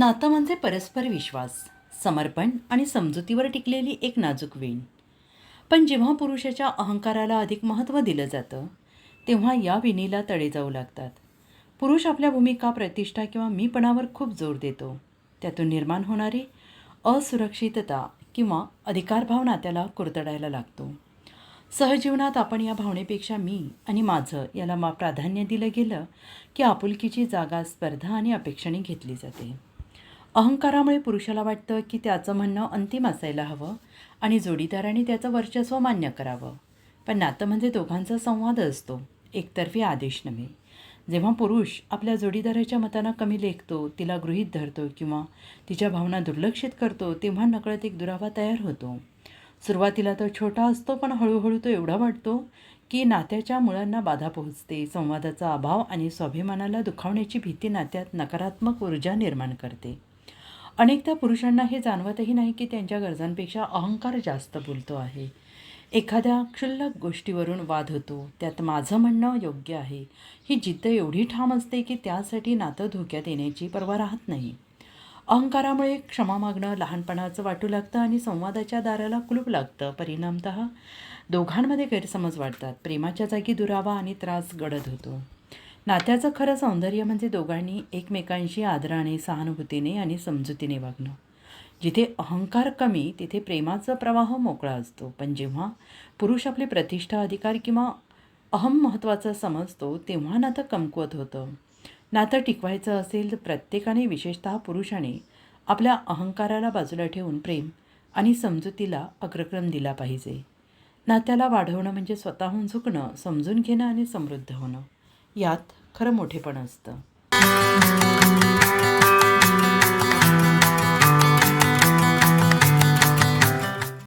नातं म्हणजे परस्पर विश्वास समर्पण आणि समजुतीवर टिकलेली एक नाजूक वीण. पण जेव्हा पुरुषाच्या अहंकाराला अधिक महत्त्व दिलं जातं तेव्हा या विणीला तडे जाऊ लागतात. पुरुष आपल्या भूमिका प्रतिष्ठा किंवा मीपणावर खूप जोर देतो. त्यातून निर्माण होणारी असुरक्षितता किंवा अधिकारभाव नात्याला कुरतडायला लागतो. सहजीवनात आपण या भावनेपेक्षा मी आणि माझं याला मा प्राधान्य दिलं गेलं की आपुलकीची जागा स्पर्धा आणि अपेक्षाने घेतली जाते. अहंकारामुळे पुरुषाला वाटतं की त्याचं म्हणणं अंतिम असायला हवं आणि जोडीदाराने त्याचं वर्चस्व मान्य करावं. पण नातं म्हणजे दोघांचा संवाद असतो. एकतर्फी आदेश नव्हे. जेव्हा पुरुष आपल्या जोडीदाराच्या मतांना कमी लेखतो तिला गृहीत धरतो किंवा तिच्या भावना दुर्लक्षित करतो तेव्हा नकळत एक दुरावा तयार होतो. सुरुवातीला तो छोटा असतो पण हळूहळू तो एवढा वाटतो की नात्याच्या मुळांना बाधा पोहोचते. संवादाचा अभाव आणि स्वाभिमानाला दुखावण्याची भीती नात्यात नकारात्मक ऊर्जा निर्माण करते. अनेकदा पुरुषांना हे जाणवतही नाही की त्यांच्या गरजांपेक्षा अहंकार जास्त बोलतो आहे. एखाद्या क्षुल्लक गोष्टीवरून वाद होतो त्यात माझं म्हणणं योग्य आहे. ही जिद्द एवढी ठाम असते की त्यासाठी नातं धोक्यात येण्याची पर्वा राहत नाही. अहंकारामुळे क्षमा मागणं लहानपणाचं वाटू लागतं आणि संवादाच्या दाराला कुलूप लागतं. परिणामत दोघांमध्ये गैरसमज वाढतात. प्रेमाच्या जागी दुरावा आणि त्रास गडद होतो. नात्याचं खरं सौंदर्य म्हणजे दोघांनी एकमेकांशी आदराने सहानुभूतीने आणि समजुतीने वागणं. जिथे अहंकार कमी तिथे प्रेमाचा प्रवाह मोकळा असतो. पण जेव्हा पुरुष आपली प्रतिष्ठा अधिकार किंवा अहम महत्त्वाचं समजतो तेव्हा नातं कमकुवत होतं. नातं टिकवायचं असेल तर प्रत्येकाने विशेषतः पुरुषाने आपल्या अहंकाराला बाजूला ठेवून प्रेम आणि समजुतीला अग्रक्रम दिला पाहिजे. नात्याला वाढवणं म्हणजे स्वतःहून झुकणं समजून घेणं आणि समृद्ध होणं. यात खरं मोठेपण असतं.